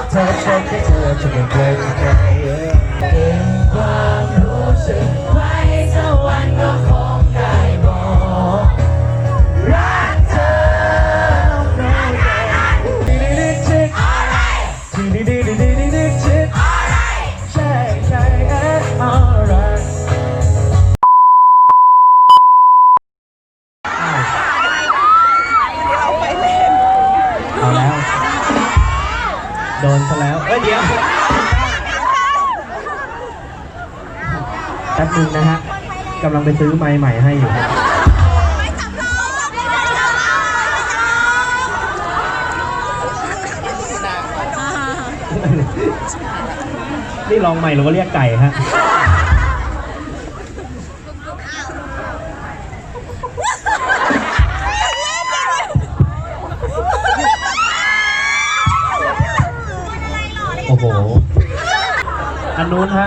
บเธอชอบแโดนซะแล้ว เอ้ยเดี๋ยวแป๊บนึงนะฮะกำลังไปซื้อไม้ใหม่ให้อยู่ครับนี่ลองใหม่หรือว่าเรียกไก่ฮะ โอ้โห อันนู้นฮะ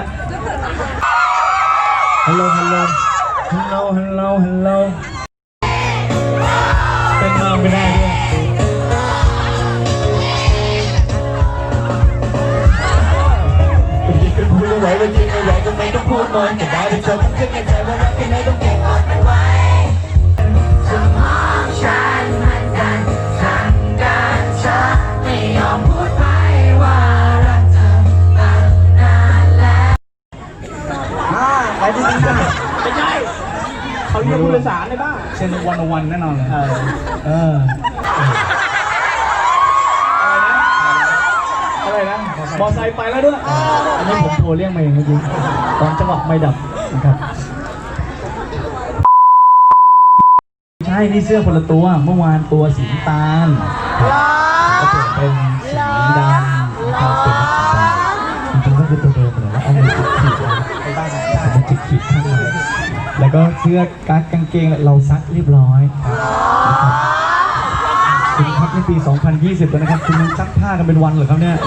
ฮัลโหล ฮัลโหล ฮัลโหล ฮัลโหล ฮัลโหลเต้นมาไม่ได้ด้วยไม่ไหวว่จริงไม่ไหวก็ไมต้องพูดหน่อยแต่ได้ไปจบเพื่อนกันใจว่ารักกันไหนต้อง ไม่ใช่เขาเรียกผู้โดยสารเลยบ้างเช่นวันวันแน่นอนเลยเออเอออะไรนะมอไซค์ไปแล้วด้วยอันนี้ผมโทรเรียกมาเองเมื่อกี้ตอนจังหวะไม่ดับนะครับใช่นี่เสื้อคนละตัวเมื่อวานตัวสีน้ำตาลก็เปลี่ยนเป็นสีดำนะครับเป็นสีดำจริงๆก็คือตัวเดิมเลย บ้าเอามือจิกขีดข้างในแล้วก็เสื้อกั๊กกางเกงเราซักเรียบร้อยคุณครับในปี 2020 แล้วนะครับ คุณยังซักผ้ากันเป็นวันเหรอครับเนี่ย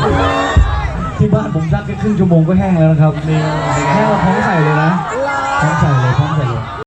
ที่บ้านผมซักแค่ครึ่งชั่วโมงก็แห้งแล้วนะครับแห้งเราพร้อมใส่เลยนะพร้อมใส่เลยพร้อมใส่เลย